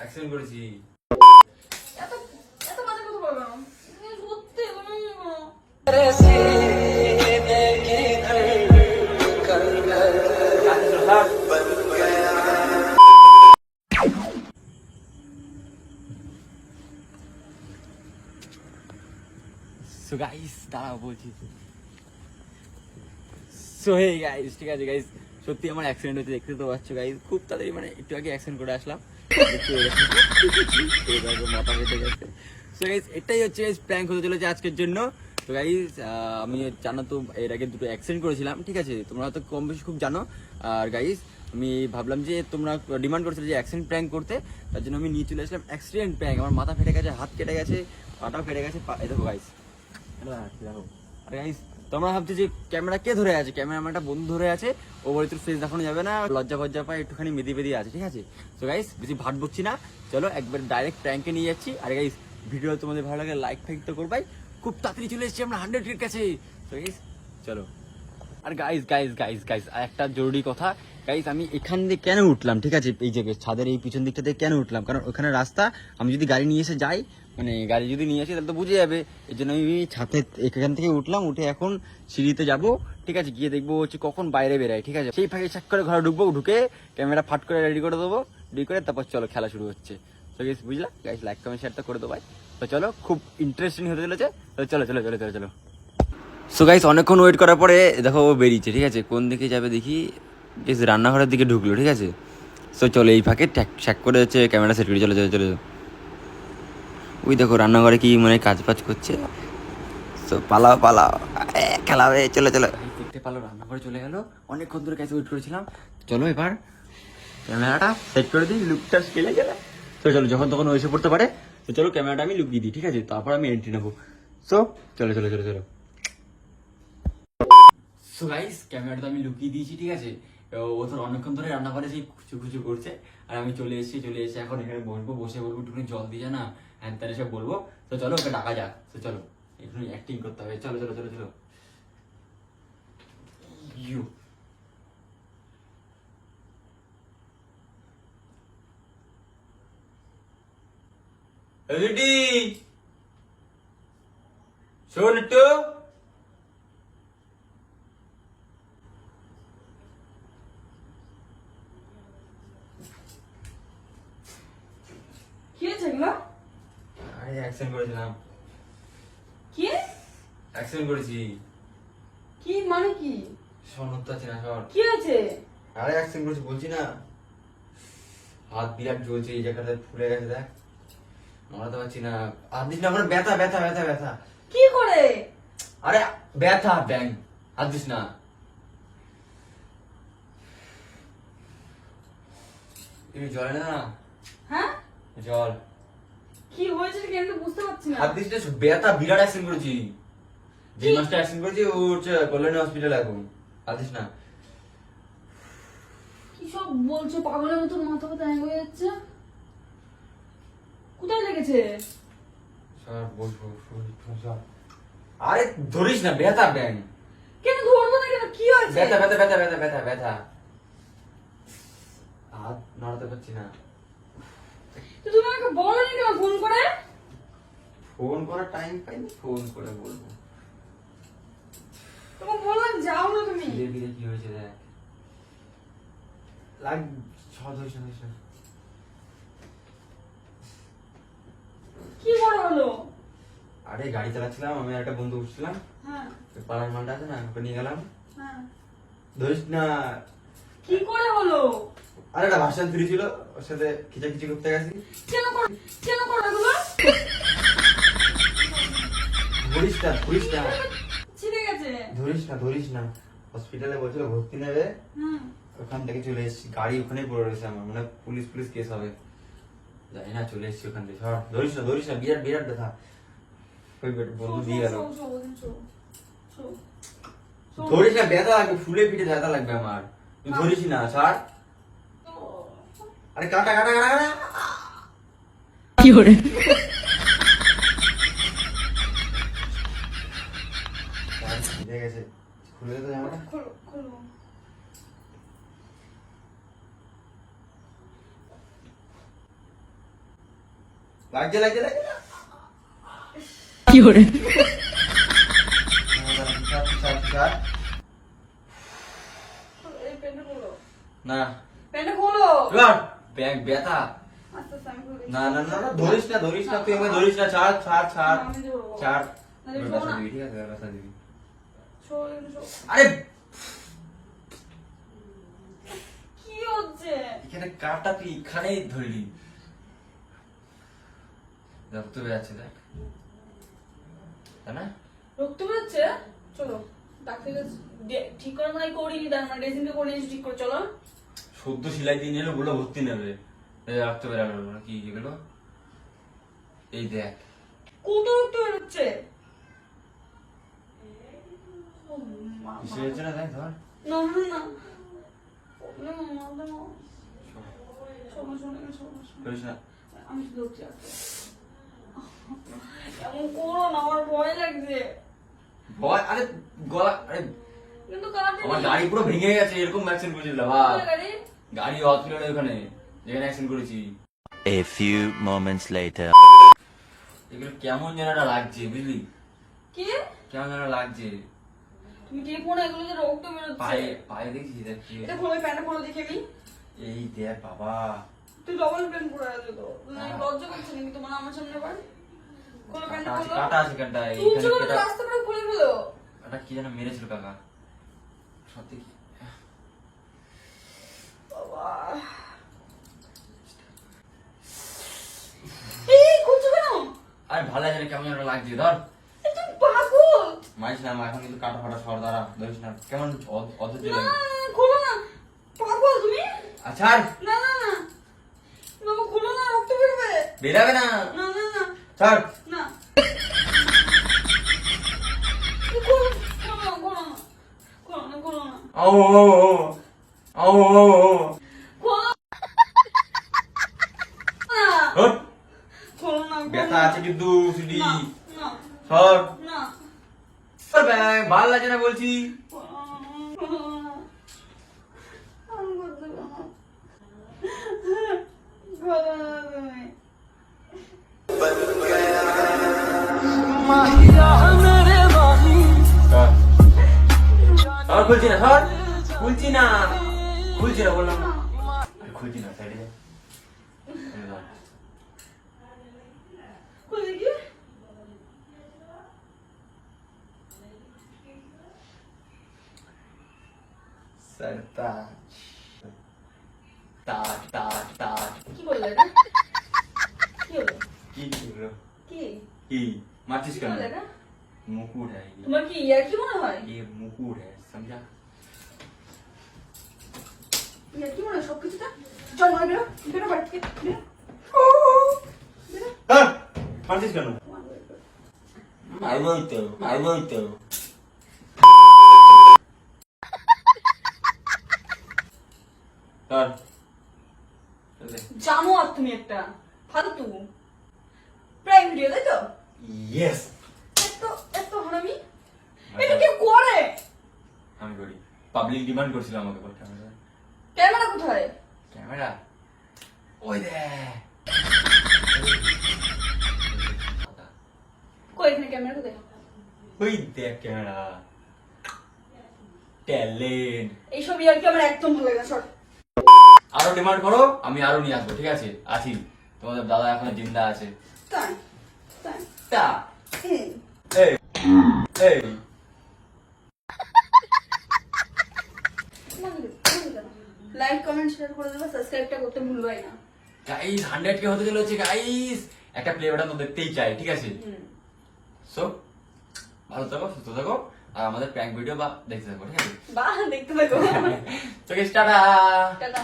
Accident করেছি। এত এত বাজে কথা বলবে না। সত্যি সো গাইস দাঁড়াও বলছি। সো হে গাইস ঠিক আছে গাইস সত্যি আমার অ্যাক্সিডেন্ট হচ্ছে দেখতে তো পাচ্ছ গাইস খুব তাড়াতাড়ি মানে একটু আগে অ্যাক্সিডেন্ট করে আসলাম। সো গাইস এটাই হচ্ছে গাইস প্র্যাঙ্ক হতে চলেছে আজকের জন্য। তো গাইস আমি জানো তো এর আগে দুটো অ্যাক্সিডেন্ট করেছিলাম, ঠিক আছে? তোমরা তো কম বেশি খুব জানো। আর গাইস আমি ভাবলাম যে তোমরা ডিমান্ড করছিলে যে অ্যাক্সিডেন্ট প্র্যাঙ্ক করতে, তার জন্য আমি নিয়ে চলে আসলাম অ্যাক্সিডেন্ট প্র্যাঙ্ক আমার মাথা ফেটে গেছে, হাত কেটে গেছে, পাটাও ফেটে গেছে দেখো গাইস দেখো। আরে তোমরা ভাবছ যে ক্যামেরা কে ধরে আছে? ক্যামেরা আমার একটা বন্ধু ধরে আছে। ও বলে, তোর ফেস দেখানো যাবে না। লজ্জা ফজ্জা পায়, একটুখানি মেদি বেদি আছে, ঠিক আছে? তো গাইস বেশি ভাট বকছি না। চলো, একবার ডাইরেক্ট প্র্যাঙ্কে নিয়ে যাচ্ছি। আর গাইস ভিডিও তোমাদের ভালো লাগে লাইক ফাইক তো করবাই। খুব তাড়াতাড়ি চলে এসেছি আমরা হান্ড্রেড এর কাছে। তো গাইস চলো। আর গাইস গাইস গাইস গাইস আর একটা জরুরি কথা। গাইস আমি এখান দিয়ে কেন উঠলাম, ঠিক আছে? এই যে ছাদের এই পিছন দিকটা দিয়ে কেন উঠলাম? কারণ ওখানে রাস্তা, আমি যদি গাড়ি নিয়ে এসে যাই মানে গাড়ি যদি নিয়ে আসি, তাহলে তো বুঝে যাবে। এই জন্য আমি ছাদে এখান থেকে উঠলাম, উঠে এখন সিঁড়িতে যাব, ঠিক আছে? গিয়ে দেখব হচ্ছে কখন বাইরে বেরাই ঠিক আছে? সেই ফাঁকে চাক করে ঘরে ঢুকবো, ঢুকে ক্যামেরা ফাট করে রেডি করে দেবো রেডি করে তারপর চলো খেলা শুরু হচ্ছে। তো গাইস বুঝলা? গাইস লাইক কমেন্ট শেয়ার তো করে দেবো, ভাই। তো চলো, খুব ইন্টারেস্টিং হতে চলেছে। তো চলো চলো চলো চলো চলো। সো গাইস অনেকক্ষণ ওয়েট করার পরে দেখো ও বেরিয়েছে, ঠিক আছে? কোন দিকে যাবে দেখি? রান্নাঘরের দিকে ঢুকলো, ঠিক আছে? সো চলো এই ফাঁকে ট্যাক ট্যাক করে হচ্ছে ক্যামেরা সেট করে চলো চলো চলো। ওই দেখো রান্নাঘরে কি মানে কাজ ফাজ করছে? তো পালাও পালাও। এ, হয়ে চলে চলো। দেখতে পালো রান্নাঘরে চলে গেলো। অনেকক্ষণ ধরে কাছে ওয়েট করেছিলাম। চলো এবার ক্যামেরাটা সেট করে দিই লুকটা স্কেলে গেলে। তো চলো যখন তখন ও এসে পড়তে পারে তো চলো ক্যামেরাটা আমি লুকিয়ে দিই ঠিক আছে? তারপর আমি এন্ট্রি নেব। সো চলো চলো চলো চলো। সো গাইস ক্যামেরাটা তো আমি লুকিয়ে দিয়েছি ঠিক আছে? ও তো অনেকক্ষণ ধরে রান্না করে সেই খুচু খুচু করছে। আর আমি চলে এসেছি চলে এসে এখন এখানে বসবো বসে বলব একটুখানি জল দিয়ে না হ্যান ত্যান এসব বলব তো চলো ওকে ডাকা যাক তো চলো একটু অ্যাক্টিং করতে হবে চলো চলো চলো চলো ইউ রেডি শোন একটু কি হয়েছে এগুলো আরে অ্যাক্সিডেন্ট করেছিলাম। কি? অ্যাক্সিডেন্ট করেছি। কি? মানে কি? সনদ আছে না সর কি হয়েছে? আরে অ্যাক্সিডেন্ট করেছি বলছি না। হাত বিরাট জ্বলছে এই জায়গাটা ফুলে গেছে দেখ। নড়াতে পারছি না। হাত দিস না ব্যথা ব্যথা ব্যথা ব্যথা। কি করে? আরে ব্যথা ব্যাং। হাত দিস না। তুমি জলে না? হ্যাঁ? জল। কি হয়েছে কি আমি তো বুঝতে পারছি না। হাত ব্যথা বিরাট অ্যাক্সিডেন্ট করেছি। যে মাসটা অ্যাক্সিডেন্ট করেছি ও হচ্ছে কল্যাণী হসপিটাল এখন। হাত দিস না। কি সব বলছো? পাগলের মতো মাথা ব্যথা হয়ে যাচ্ছে। কোথায় লেগেছে? স্যার স্যার আরে ধরিস না ব্যথা ব্যাং। কেন ধরবো না কেন? কি হয়েছে? ব্যথা ব্যথা ব্যথা ব্যথা ব্যথা ব্যথা। হাত নাড়াতে পারছি না। তো তুমি আমাকে বলো না কেন ফোন করে? ফোন করার টাইম পাইনি ফোন করে বলব। তোমাকে বললাম যাও না তুমি। ধীরে ধীরে কি হয়েছে দেখ। লাগ না ধরিস কি বড় হলো? আরে গাড়ি চালাচ্ছিলাম আমি একটা বন্ধু উঠছিলাম। হ্যাঁ। পাড়ার মালটা আছে না ওকে নিয়ে গেলাম। হ্যাঁ। ধরিস না। কি করে হলো? আরে একটা ভাষণ ফ্রি ছিল ওর সাথে খিচাখিচি করতে গেছি। কেন কেন করে এগুলো? ধরিস না ধরিস না। ছিঁড়ে গেছে। ধরিস না ধরিস না। হসপিটালে বলছিল ভর্তি নেবে। ওখান থেকে চলে এসেছি। গাড়ি ওখানেই পড়ে রয়েছে আমার মানে পুলিশ পুলিশ কেস হবে। জানি না চলে এসেছি ওখান থেকে। সর ধরিস না ধরিস না বিরাট বিরাট ব্যথা। ওই বন্ধু দিয়ে গেল। ধরিস না ব্যথা লাগবে ফুলে পিঠে ব্যথা লাগবে আমার। তুই ধরিস না স্যার আরে কাটা কাটা কাটা কাটা। ঠিক আছে খুলে দে তো জামাটা? খোলো, খোলো। লাগছে লাগছে লাগছে? কি খোলো। না। প্যান্টটা খোলো। ব্যাগ ব্যথা। না না না না ধরিস না ধরিস না তুই আমাকে ধরিস না ছাড় ছাড় ছাড় ছাড়। ঠিক আছে ব্যথা দিবি। আরে! কি হচ্ছে? এখানে কাটা তুই এখানেই ধরলি। রক্ত বেরাচ্ছে দেখ। তাই না? রক্ত বেরোচ্ছে? চলো ডাক্তার ঠিক করে মানে করিনি তার মানে ড্রেসিংটা করে ঠিক করে চলো। সদ্য সেলাই দিয়ে নিলে বলে ভর্তি নেবে। না কি এগুলো এই দেখ। মা, কিসে হয়েছে না দেখ ধর। না না না। আমি। এমন করো না আমার ভয় লাগছে। ভয়? আরে গলা আরে কিন্তু আমার গাড়ি পুরো ভেঙে গেছে এরকম অ্যাক্সিডেন্ট করেছিল বাবা গাড়ি হসপিটালে ওখানে যেখানে অ্যাক্সিডেন্ট করেছি। A few moments later. এগুলো কেমন যেন একটা লাগছে বুঝলি? কি? কেমন যেন লাগছে। তুমি টেপো না এগুলো যে রক্ত বেরোচ্ছে। পায়ে পায়ে দেখছি দেখ কি? এটা খোলো দেখে আমি এই দেখ বাবা। তুই ডবল প্যান্ট পরে আছে তো। হ্যাঁ। লজ্জা নাকি তোমার আমার সামনে খোলো কাটা আছে কাটা এইখানে রাস্তা করে খুলে ফেলো। এটা কি যেন মেরেছিল কাকা। সত্যি এই করছ কেন? আরে ভালো লাগছে কেমন যেন লাগছে ধর। তুমি পাগল। মারিস না এখন কিন্তু কাটা ফাটা সর দ্বারা ধরিস না। কেমন অধৈর্য লাগে খোলো না পাগল তুমি? আচ্ছা না না না। বাবা খোলো না রক্ত বেরোবে। বেরাবে না। না না না। ছাড়। না। এ খোলো খোলো না খোলো না খোলো না খোলো না ও ও ও ও ও ও খোলো না না ব্যথা আছে কিন্তু সিডি সর ভালো লাগছে না বলছি খুলছি না সর খুলছি না খুলছি না বললাম না আরে খুলছি না সাইডে যা এই ধর। খুলে দেখি सरताज ताज ताज ताज কি বললে এটা কি হলো की हीरो কি की माचिस কি का বললে এটা मुकुट है ये তোমার কি ইয়ার কি মনে হয় ये मुकुट है समझा ইয়ার কি মনে হয় সবকিছুটা চল মনে বেরো বেরো বাড়ি থেকে বেরো বেরো हाँ माचिस का তোমার বের জানো আর তুমি একটা ফালতু প্রাইম ভিডিও তাই তো? यस এত এত হারামি এটা কেউ করে? আমি করি। পাবলিক ডিমান্ড করছিল আমাকে বল ক্যামেরা ক্যামেরা কোথায়? ক্যামেরা? ওই দে। কই এখানে ক্যামেরা কোথায়? ওই দেখ ক্যামেরা। ট্যালেন্ট এইসব ইয়ার কি আমার একদম ভালো লাগে সর। আরও ডিমান্ড করো আমি আরও নিয়ে আসব ঠিক আছে? আছি। তোমাদের দাদা এখনও জিন্দা আছে। তাই তাই। তা। এই। এই এই। লাইক কমেন্ট শেয়ার করে দেবে সাবস্ক্রাইবটা করতে ভুলবাই না। গাইস হান্ড্রেড কে হতে গাইস একটা প্লে বাটন তো দেখতেই চাই ঠিক আছে? সো ভালো থাকো সুস্থ থাকো আর আমাদের প্র্যাঙ্ক ভিডিও বা দেখতে থাকো ঠিক আছে? বাহ দেখতে থাকো। তো টাটা। টাটা।